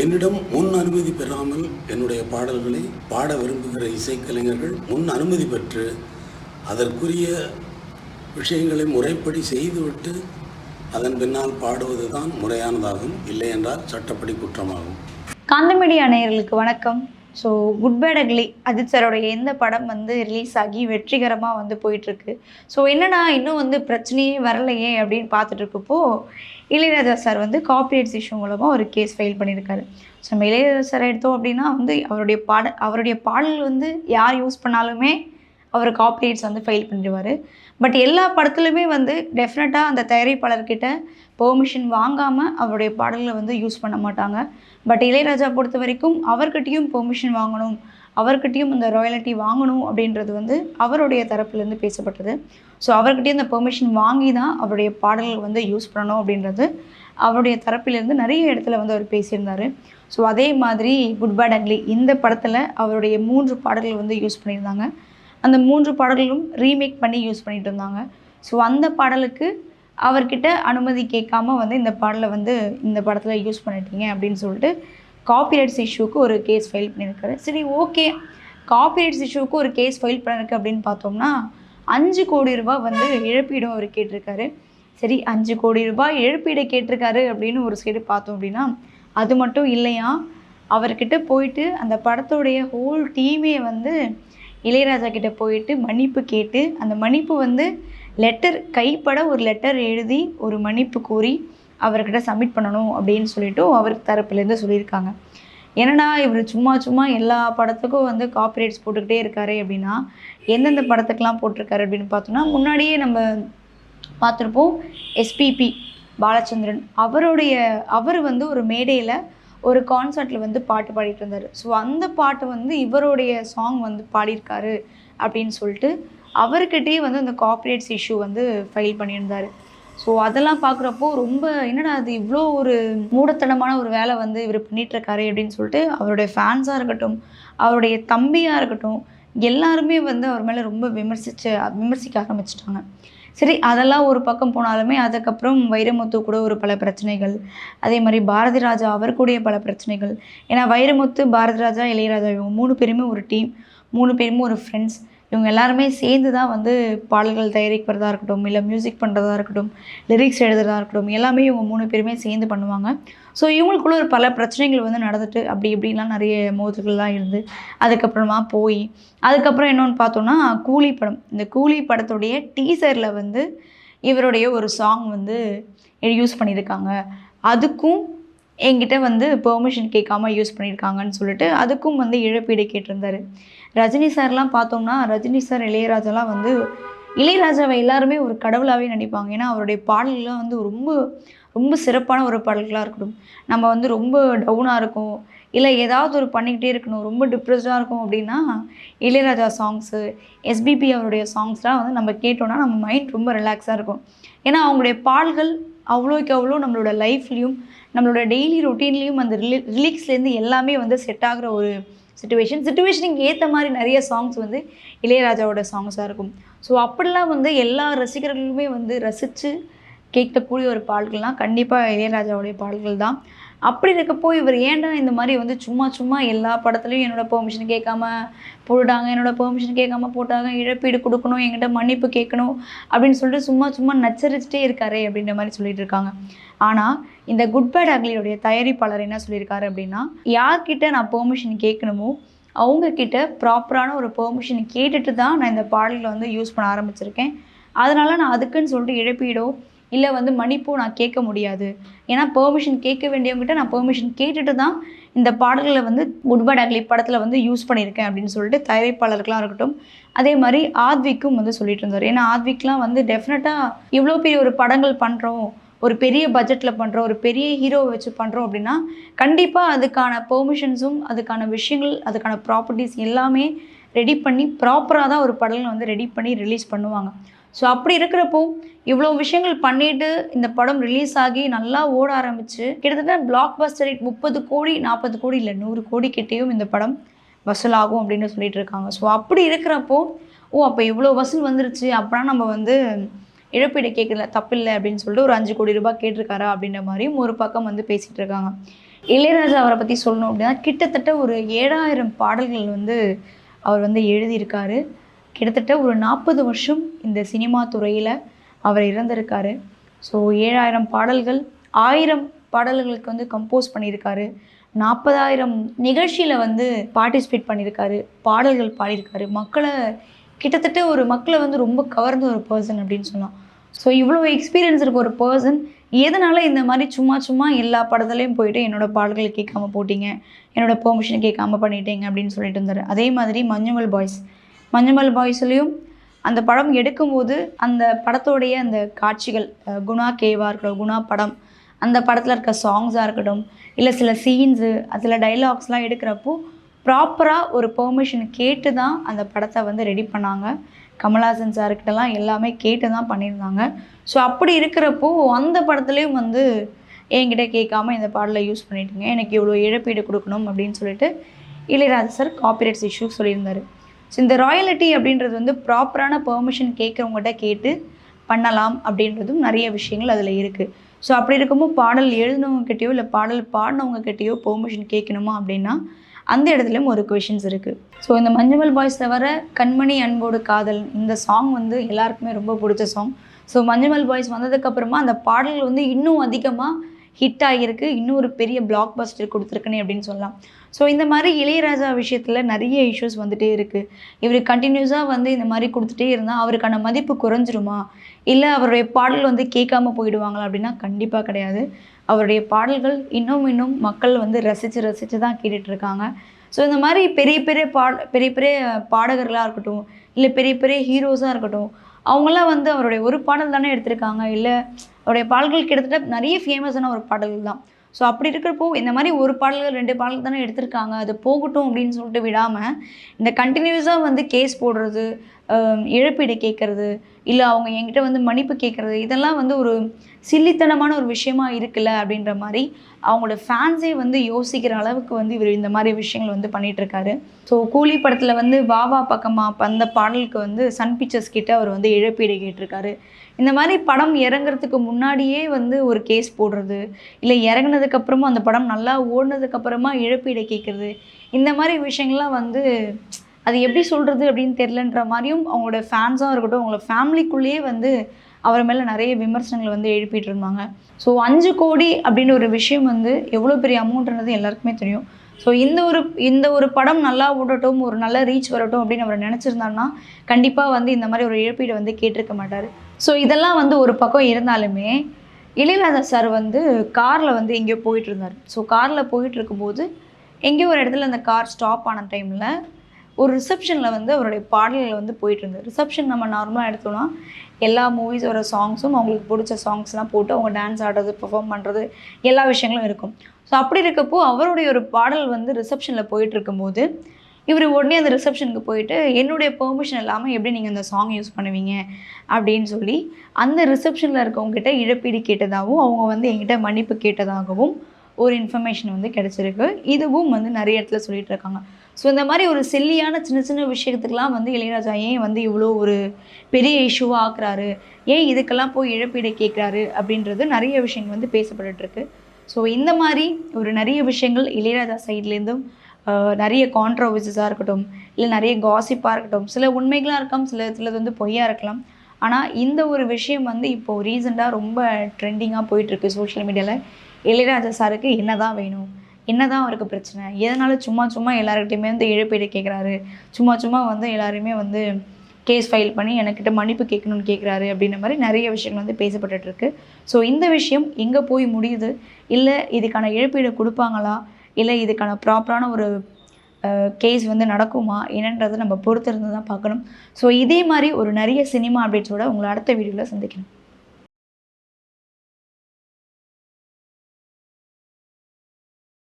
என்னிடம் முன் அனுமதி பெறாமல் என்னுடைய பாடல்களை பாட விரும்புகிற இசைக்கலைஞர்கள் முன் அனுமதி பெற்று அதற்குரிய விஷயங்களை முறைப்படி செய்துவிட்டு அதன் பின்னால் பாடுவதுதான் முறையானதாகும். இல்லையென்றால் சட்டப்படி குற்றமாகும். காந்தமீடியா நேயர்களுக்கு வணக்கம். So good bad ugly Ajith சாரோடைய எந்த படம் வந்து ரிலீஸ் ஆகி வெற்றிகரமாக வந்து போயிட்டுருக்கு. ஸோ என்னடா இன்னும் வந்து பிரச்சனையே வரலையே அப்படின்னு பார்த்துட்டு இருக்கப்போ இளையராஜா சார் வந்து காப்பிரைட்ஸ் இஷ்யூ மூலமாக ஒரு கேஸ் ஃபைல் பண்ணியிருக்காரு. ஸோ நம்ம இளையராஜா சார் எடுத்தோம் அப்படின்னா வந்து அவருடைய பாட அவருடைய பாடல் வந்து யார் யூஸ் பண்ணாலுமே அவர் காப்பிரைட்ஸ் வந்து ஃபைல் பண்ணிடுவார். பட் எல்லா படத்துலையுமே வந்து டெஃபினட்டாக அந்த தயாரிப்பாளர்கிட்ட பெர்மிஷன் வாங்காமல் அவருடைய பாடல்களை வந்து யூஸ் பண்ண மாட்டாங்க. பட் இளையராஜா பொறுத்த வரைக்கும் அவர்கிட்டையும் பெர்மிஷன் வாங்கணும். அவர்கிட்டையும் அந்த ராயலிட்டி வாங்கணும் அப்படின்றது வந்து அவருடைய தரப்புலேருந்து பேசப்பட்டது. ஸோ அவர்கிட்டயும் அந்த பெர்மிஷன் வாங்கி தான் அவருடைய பாடல்கள் வந்து யூஸ் பண்ணணும் அப்படின்றது அவருடைய தரப்பிலிருந்து நிறைய இடத்துல வந்து அவர் பேசியிருந்தார். ஸோ அதே மாதிரி குட் பேட் அக்லி இந்த படத்தில் அவருடைய மூன்று பாடல்கள் வந்து யூஸ் பண்ணியிருந்தாங்க. அந்த மூன்று பாடல்களும் ரீமேக் பண்ணி யூஸ் பண்ணிட்டு இருந்தாங்க. ஸோ அந்த பாடலுக்கு அவர்கிட்ட அனுமதி கேட்காம வந்து இந்த பாடலை வந்து இந்த படத்தில் யூஸ் பண்ணிட்டீங்க அப்படின்னு சொல்லிட்டு காப்பிரைட்ஸ் இஷ்யூக்கு ஒரு கேஸ் ஃபைல் பண்ணியிருக்காரு சரி ஓகே காப்பிரைட்ஸ் இஷ்யூக்கு ஒரு கேஸ் ஃபைல் பண்ணிருக்கு அப்படின்னு பார்த்தோம்னா அஞ்சு கோடி ரூபாய் வந்து இழப்பீடும் அவர் கேட்டிருக்காரு. சரி அஞ்சு கோடி ரூபாய் இழப்பீடு கேட்டிருக்காரு அப்படின்னு ஒரு சைடு பார்த்தோம் அப்படின்னா அது மட்டும் இல்லையா? அவர்கிட்ட போயிட்டு அந்த படத்துடைய ஹோல் டீமே வந்து இளையராஜா கிட்ட போயிட்டு மன்னிப்பு கேட்டு அந்த மன்னிப்பு வந்து லெட்டர் கைப்பட ஒரு லெட்டர் எழுதி ஒரு மன்னிப்பு கூறி அவர்கிட்ட சப்மிட் பண்ணணும் அப்படின்னு சொல்லிட்டு அவர் தரப்புலேருந்து சொல்லியிருக்காங்க. என்னன்னா இவர் சும்மா சும்மா எல்லா படத்துக்கும் வந்து காப்பிரைட்ஸ் போட்டுக்கிட்டே இருக்காரு அப்படின்னா எந்தெந்த படத்துக்கெலாம் போட்டிருக்காரு அப்படின்னு பார்த்தோம்னா முன்னாடியே நம்ம பார்த்துருப்போம் எஸ்பிபி பாலச்சந்திரன். அவருடைய அவர் வந்து ஒரு மேடையில் ஒரு கான்சர்ட்டில் வந்து பாட்டு பாடிட்டு இருந்தார். ஸோ அந்த பாட்டு வந்து இவருடைய சாங் வந்து பாடியிருக்காரு அப்படின்னு சொல்லிட்டு அவர்கிட்டயே வந்து அந்த காப்பரேட்ஸ் இஷ்யூ வந்து ஃபைல் பண்ணியிருந்தார். ஸோ அதெல்லாம் பார்க்குறப்போ ரொம்ப என்னடா அது இவ்வளோ ஒரு மூடத்தனமான ஒரு வேலை வந்து இவர் பண்ணிகிட்ருக்காரு அப்படின்னு சொல்லிட்டு அவருடைய ஃபேன்ஸாக இருக்கட்டும் அவருடைய தம்பியாக இருக்கட்டும் எல்லாருமே வந்து அவர் மேலே ரொம்ப விமர்சித்து விமர்சிக்க ஆரம்பிச்சிட்டாங்க. சரி அதெல்லாம் ஒரு பக்கம் போனாலுமே அதுக்கப்புறம் வைரமுத்து கூட ஒரு பல பிரச்சனைகள். அதே மாதிரி பாரதி ராஜா அவர் கூடயே பல பிரச்சனைகள். ஏன்னா வைரமுத்து பாரதி ராஜா இளையராஜா இவங்க மூணு பேருமே ஒரு டீம் மூணு பேருமே ஒரு ஃப்ரெண்ட்ஸ் இவங்க எல்லாருமே சேர்ந்து தான் வந்து பாடல்கள் தயாரிக்கிறதா இருக்கட்டும் இல்லை மியூசிக் பண்ணுறதா இருக்கட்டும் லிரிக்ஸ் எழுதுறதா இருக்கட்டும் எல்லாமே இவங்க மூணு பேருமே சேர்ந்து பண்ணுவாங்க. ஸோ இவங்களுக்குள்ள ஒரு பல பிரச்சனைகள் வந்து நடந்துட்டு அப்படி இப்படிலாம் நிறைய மோதல்கள்லாம் இருந்து அதுக்கப்புறமா போய் அதுக்கப்புறம் என்னென்னு பார்த்தோன்னா கூலி படம். இந்த கூலி படத்துடைய டீசரில் வந்து இவருடைய ஒரு சாங் வந்து யூஸ் பண்ணியிருக்காங்க. அதுக்கும் என்கிட்ட வந்து பெர்மிஷன் கேட்காம யூஸ் பண்ணியிருக்காங்கன்னு சொல்லிட்டு அதுக்கும் வந்து இழப்பீடு கேட்டிருந்தாரு. ரஜினி சார்லாம் பார்த்தோம்னா ரஜினி சார் இளையராஜாலாம் வந்து இளையராஜாவை எல்லாருமே ஒரு கடவுளாகவே நினைப்பாங்க. ஏன்னா அவருடைய பாடல்கள்லாம் வந்து ரொம்ப ரொம்ப சிறப்பான ஒரு பாடல்களாக இருக்கட்டும். நம்ம வந்து ரொம்ப டவுனாக இருக்கும். இல்லை ஏதாவது ஒரு பண்ணிக்கிட்டே இருக்கணும். ரொம்ப டிப்ரெஸ்டாக இருக்கும் அப்படின்னா இளையராஜா சாங்ஸு எஸ்பிபி அவருடைய சாங்ஸ்லாம் வந்து நம்ம கேட்டோன்னா நம்ம மைண்ட் ரொம்ப ரிலாக்ஸாக இருக்கும். ஏன்னா அவங்களுடைய பாடல்கள் அவ்வளோக்கு அவ்வளோ நம்மளோட லைஃப்லேயும் நம்மளோட டெய்லி ரொட்டீன்லேயும் அந்த ரிலி ரிலீக்ஸ்லேருந்து எல்லாமே வந்து செட் ஆகிற ஒரு சுச்சுவேஷன் சுச்சுவேஷனுக்கு ஏற்ற மாதிரி நிறைய சாங்ஸ் வந்து இளையராஜாவோட சாங்ஸாக இருக்கும். ஸோ அப்படிலாம் வந்து எல்லா ரசிகர்களுமே வந்து ரசித்து கேட்கக்கூடிய ஒரு பாடல்கள்லாம் கண்டிப்பாக இளையராஜாவுடைய பாடல்கள் தான். அப்படி இருக்கப்போ இவர் ஏன்டா இந்த மாதிரி வந்து சும்மா சும்மா எல்லா படத்துலையும் என்னோட பெர்மிஷன் கேட்காம போட்டாங்க என்னோட பெர்மிஷன் கேட்காம போட்டாங்க இழப்பீடு கொடுக்கணும் என்கிட்ட மன்னிப்பு கேட்கணும் அப்படின்னு சொல்லிட்டு சும்மா சும்மா நச்சரிச்சிட்டே இருக்காரு அப்படின்ற மாதிரி சொல்லிட்டு இருக்காங்க. ஆனால் இந்த குட் பேட் அக்லியுடைய தயாரிப்பாளர் என்ன சொல்லியிருக்காரு அப்படின்னா யார்கிட்ட நான் பெர்மிஷன் கேட்கணுமோ அவங்கக்கிட்ட ப்ராப்பரான ஒரு பெர்மிஷன் கேட்டுட்டு தான் நான் இந்த பாடல்களை வந்து யூஸ் பண்ண ஆரம்பிச்சிருக்கேன். அதனால் நான் அதுக்குன்னு சொல்லிட்டு இழப்பீடோ இல்லை வந்து மன்னிப்பும் நான் கேட்க முடியாது. ஏன்னா பெர்மிஷன் கேட்க வேண்டியவங்ககிட்ட நான் பெர்மிஷன் கேட்டுட்டு தான் இந்த பாடல்களை வந்து குட்பட் அக்லி படத்தில் வந்து யூஸ் பண்ணியிருக்கேன் அப்படின்னு சொல்லிட்டு தயாரிப்பாளர்களாக இருக்கட்டும் அதே மாதிரி ஆத்விக்கும் வந்து சொல்லிட்டு இருந்தார். ஏன்னா ஆத்விக்லாம் வந்து டெஃபினட்டாக இவ்வளோ பெரிய ஒரு படங்கள் பண்ணுறோம் ஒரு பெரிய பட்ஜெட்டில் பண்ணுறோம் ஒரு பெரிய ஹீரோவை வச்சு பண்ணுறோம் அப்படின்னா கண்டிப்பாக அதுக்கான பெர்மிஷன்ஸும் அதுக்கான விஷயங்கள் அதுக்கான ப்ராப்பர்ட்டிஸ் எல்லாமே ரெடி பண்ணி ப்ராப்பராக தான் ஒரு படங்களை வந்து ரெடி பண்ணி ரிலீஸ் பண்ணுவாங்க. ஸோ அப்படி இருக்கிறப்போ இவ்வளோ விஷயங்கள் பண்ணிட்டு இந்த படம் ரிலீஸ் ஆகி நல்லா ஓட ஆரம்பிச்சு கிட்டத்தட்ட பிளாக் பஸ்டர் ரேட் முப்பது கோடி நாற்பது கோடி இல்லை நூறு கோடி கிட்டேயும் இந்த படம் வசூல் ஆகும் அப்படின்னு சொல்லிட்டு இருக்காங்க. ஸோ அப்படி இருக்கிறப்போ ஓ அப்போ இவ்வளோ வசூல் வந்துருச்சு. அப்படின்னா நம்ம வந்து இழப்பீடு கேட்கல தப்பில்லை அப்படின்னு சொல்லிட்டு ஒரு அஞ்சு கோடி ரூபாய் கேட்டிருக்காரா அப்படின்ற மாதிரியும் ஒரு பக்கம் வந்து பேசிகிட்டு இருக்காங்க. இளையராஜா அவரை பற்றி சொல்லணும் அப்படின்னா கிட்டத்தட்ட ஒரு ஏழாயிரம் பாடல்கள் வந்து அவர் வந்து எழுதியிருக்காரு. கிட்டத்தட்ட ஒரு நாற்பது வருஷம் இந்த சினிமா துறையில் அவர் இறந்திருக்காரு. ஸோ ஏழாயிரம் பாடல்கள் ஆயிரம் பாடல்களுக்கு வந்து கம்போஸ் பண்ணியிருக்காரு. நாற்பதாயிரம் நிகழ்ச்சியில் வந்து பார்ட்டிசிபேட் பண்ணியிருக்காரு. பாடல்கள் பாடியிருக்காரு. மக்களை கிட்டத்தட்ட ஒரு மக்களை வந்து ரொம்ப கவர்ந்த ஒரு பர்சன் அப்படின்னு சொன்னால் ஸோ இவ்வளோ எக்ஸ்பீரியன்ஸ் இருக்க ஒரு பர்சன் எதனால் இந்த மாதிரி சும்மா சும்மா எல்லா படத்துலையும் போயிட்டு என்னோட பாடல்கள் கேட்காம போட்டிங்க? என்னோட பெர்மிஷன் கேட்காம பண்ணிட்டீங்க அப்படின்னு சொல்லிட்டு இருந்தார். அதே மாதிரி மஞ்சுமல் பாய்ஸ். மஞ்சுமல் பாய்ஸ்லேயும் அந்த படம் எடுக்கும்போது அந்த படத்தோடைய அந்த காட்சிகள் குணா கேவாக இருக்கட்டும் குணா படம் அந்த படத்தில் இருக்க சாங்ஸாக இருக்கட்டும் இல்லை சில சீன்ஸு சில டைலாக்ஸ்லாம் எடுக்கிறப்போ ப்ராப்பராக ஒரு பெர்மிஷன் கேட்டு தான் அந்த படத்தை வந்து ரெடி பண்ணாங்க. கமல்ஹாசன் சார்கிட்டலாம் எல்லாமே கேட்டு தான் பண்ணியிருந்தாங்க. ஸோ அப்படி இருக்கிறப்போ அந்த படத்துலேயும் வந்து என்கிட்ட கேட்காம இந்த பாடலை யூஸ் பண்ணிட்டீங்க. எனக்கு இவ்வளோ இழப்பீடு கொடுக்கணும் அப்படின்னு சொல்லிட்டு இளையராஜா சார் காப்பிரைட்ஸ் இஷ்யூ சொல்லியிருந்தார். ஸோ இந்த ராயலிட்டி அப்படின்றது வந்து ப்ராப்பரான பெர்மிஷன் கேட்குறவங்ககிட்ட கேட்டு பண்ணலாம் அப்படின்றதும் நிறைய விஷயங்கள் அதில் இருக்குது ஸோ அப்படி இருக்கும்போது பாடல் எழுதினவங்ககிட்டயோ இல்லை பாடல் பாடினவங்ககிட்டயோ பெர்மிஷன் கேட்கணுமா அப்படின்னா அந்த இடத்துலையும் ஒரு கொஷின்ஸ் இருக்குது ஸோ இந்த மஞ்சுமல் பாய்ஸ் தவிர கண்மணி அன்போடு காதல் இந்த சாங் வந்து எல்லாருக்குமே ரொம்ப பிடிச்ச சாங் ஸோ மஞ்சுமல் பாய்ஸ் வந்ததுக்கப்புறமா அந்த பாடல் வந்து இன்னும் அதிகமாக ஹிட் ஆகியிருக்கு இன்னொரு பெரிய பிளாக் பஸ்டர் கொடுத்துருக்குனே அப்படின்னு சொல்லலாம். ஸோ இந்த மாதிரி இளையராஜா விஷயத்தில் நிறைய இஷ்யூஸ் வந்துகிட்டே இருக்குது இவர் கண்டினியூஸாக வந்து இந்த மாதிரி கொடுத்துட்டே இருந்தால் அவருக்கான மதிப்பு குறைஞ்சிருமா? இல்லை அவருடைய பாடல் வந்து கேட்காம போயிடுவாங்களா அப்படின்னா கண்டிப்பாக கிடையாது. அவருடைய பாடல்கள் இன்னும் இன்னும் மக்கள் வந்து ரசித்து ரசித்து தான் கேட்டுட்ருக்காங்க. ஸோ இந்த மாதிரி பெரிய பெரிய பாட பெரிய பெரிய பாடகர்களாக இருக்கட்டும் இல்லை பெரிய பெரிய ஹீரோஸாக இருக்கட்டும் அவங்களாம் வந்து அவருடைய ஒரு பாடல் தானே எடுத்திருக்காங்க இல்லை அவருடைய பாடல்கள் கிட்டத்தட்ட நிறைய ஃபேமஸான ஒரு பாடல்கள் தான். ஸோ அப்படி இருக்கிறப்போ இந்த மாதிரி ஒரு பாடல்கள் ரெண்டு பாடல்கள் தானே எடுத்திருக்காங்க அது போகட்டும் அப்படின்னு சொல்லிட்டு விடாமல் இந்த கண்டினியூஸாக வந்து கேஸ் போடுறது இழப்பீடு கேட்குறது இல்லை அவங்க என்கிட்ட வந்து மன்னிப்பு கேட்குறது இதெல்லாம் வந்து ஒரு சில்லித்தனமான ஒரு விஷயமா இருக்குல்ல அப்படின்ற மாதிரி அவங்களோட ஃபேன்ஸே வந்து யோசிக்கிற அளவுக்கு வந்து இவர் இந்த மாதிரி விஷயங்கள் வந்து பண்ணிகிட்ருக்காரு ஸோ கூலி படத்தில் வந்து வாவா பக்கமா அந்த பாடலுக்கு வந்து சன் பிக்சர்ஸ் கிட்ட அவர் வந்து இழப்பீடு கேட்டிருக்காரு. இந்த மாதிரி படம் இறங்குறதுக்கு முன்னாடியே வந்து ஒரு கேஸ் போடுறது இல்லை இறங்குனதுக்கப்புறமும் அந்த படம் நல்லா ஓடினதுக்கப்புறமா இழப்பீடை இழப்பீடு கேட்குறது இந்த மாதிரி விஷயங்கள்லாம் வந்து அது எப்படி சொல்கிறது அப்படின்னு தெரிலன்ற மாதிரியும் அவங்களோட ஃபேன்ஸாக இருக்கட்டும் அவங்களோட ஃபேமிலிக்குள்ளேயே வந்து அவர் மேலே நிறைய விமர்சனங்கள் வந்து எழுப்பிட்டு இருந்தாங்க. ஸோ அஞ்சு கோடி அப்படின்னு ஒரு விஷயம் வந்து எவ்வளோ பெரிய அமௌண்ட்ன்றது எல்லாருக்குமே தெரியும். ஸோ இந்த ஒரு இந்த ஒரு படம் நல்லா ஓடட்டும் ஒரு நல்ல ரீச் வரட்டும் அப்படின்னு அவர் நினச்சிருந்தாருன்னா கண்டிப்பாக வந்து இந்த மாதிரி ஒரு இழப்பீடு வந்து கேட்டிருக்க மாட்டார். ஸோ இதெல்லாம் வந்து ஒரு பக்கம் இருந்தாலுமே இளையராஜா சார் வந்து காரில் வந்து எங்கேயோ போயிட்டு இருந்தார். ஸோ காரில் போயிட்டு இருக்கும்போது எங்கேயோ ஒரு இடத்துல அந்த கார் ஸ்டாப் ஆன டைமில் ஒரு ரிசப்ஷனில் வந்து அவருடைய பாடல்கள் வந்து போயிட்டு இருந்தது ரிசப்ஷன் நம்ம நார்மலாக எடுத்தோம்னா எல்லா மூவிஸோட சாங்ஸும் அவங்களுக்கு பிடிச்ச சாங்ஸ்லாம் போட்டு அவங்க டான்ஸ் ஆடுறது பெர்ஃபார்ம் பண்ணுறது எல்லா விஷயங்களும் இருக்கும். ஸோ அப்படி இருக்கப்போ அவருடைய ஒரு பாடல் வந்து ரிசப்ஷனில் போயிட்டு இருக்கும்போது இவர் உடனே அந்த ரிசப்ஷனுக்கு போயிட்டு என்னுடைய பெர்மிஷன் இல்லாமல் எப்படி நீங்கள் அந்த சாங் யூஸ் பண்ணுவீங்க? அப்படின்னு சொல்லி அந்த ரிசப்ஷனில் இருக்கவங்ககிட்ட இழப்பீடு கேட்டதாகவும் அவங்க வந்து என்கிட்ட மன்னிப்பு கேட்டதாகவும் ஒரு இன்ஃபர்மேஷன் வந்து கிடச்சிருக்கு. இதுவும் வந்து நிறைய இடத்துல சொல்லிட்டு இருக்காங்க. ஸோ இந்த மாதிரி ஒரு சில்லியான சின்ன சின்ன விஷயத்துக்கெலாம் வந்து இளையராஜா ஏன் வந்து இவ்வளோ ஒரு பெரிய இஷ்யூவாக ஆக்குறாரு? ஏன் இதுக்கெல்லாம் போய் இழப்பீடு கேட்குறாரு? அப்படின்றது நிறைய விஷயங்கள் வந்து பேசப்பட்டுருக்கு ஸோ இந்த மாதிரி ஒரு நிறைய விஷயங்கள் இளையராஜா சைட்லேருந்தும் நிறைய கான்ட்ரவர்சஸாக இருக்கட்டும் இல்லை நிறைய காசிப்பாக இருக்கட்டும் சில உண்மைகளாக இருக்கலாம் சில சிலது வந்து பொய்யாக இருக்கலாம். ஆனால் இந்த ஒரு விஷயம் வந்து இப்போது ரீசெண்டாக ரொம்ப ட்ரெண்டிங்காக போயிட்டுருக்கு சோஷியல் மீடியாவில் இளையராஜா சாருக்கு என்ன தான் வேணும்? என்ன தான் அவருக்கு பிரச்சனை? எதனால சும்மா சும்மா எல்லாருக்கிட்டையுமே வந்து இழப்பீடு கேட்குறாரு சும்மா சும்மா வந்து எல்லாருமே வந்து கேஸ் ஃபைல் பண்ணி எனக்கிட்ட மன்னிப்பு கேட்கணும்னு கேட்குறாரு அப்படின்ற மாதிரி நிறைய விஷயங்கள் வந்து பேசப்பட்டுருக்கு ஸோ இந்த விஷயம் எங்கே போய் முடியுது? இல்லை இதுக்கான இழப்பீடு கொடுப்பாங்களா? இல்லை இதுக்கான ப்ராப்பரான ஒரு கேஸ் வந்து நடக்குமா? என்னன்றதை நம்ம பொறுத்திருந்து தான் பார்க்கணும். ஸோ இதே மாதிரி ஒரு நிறைய சினிமா அப்டேட்ஸோட உங்களை அடுத்த வீடியோவில் சந்திக்கணும்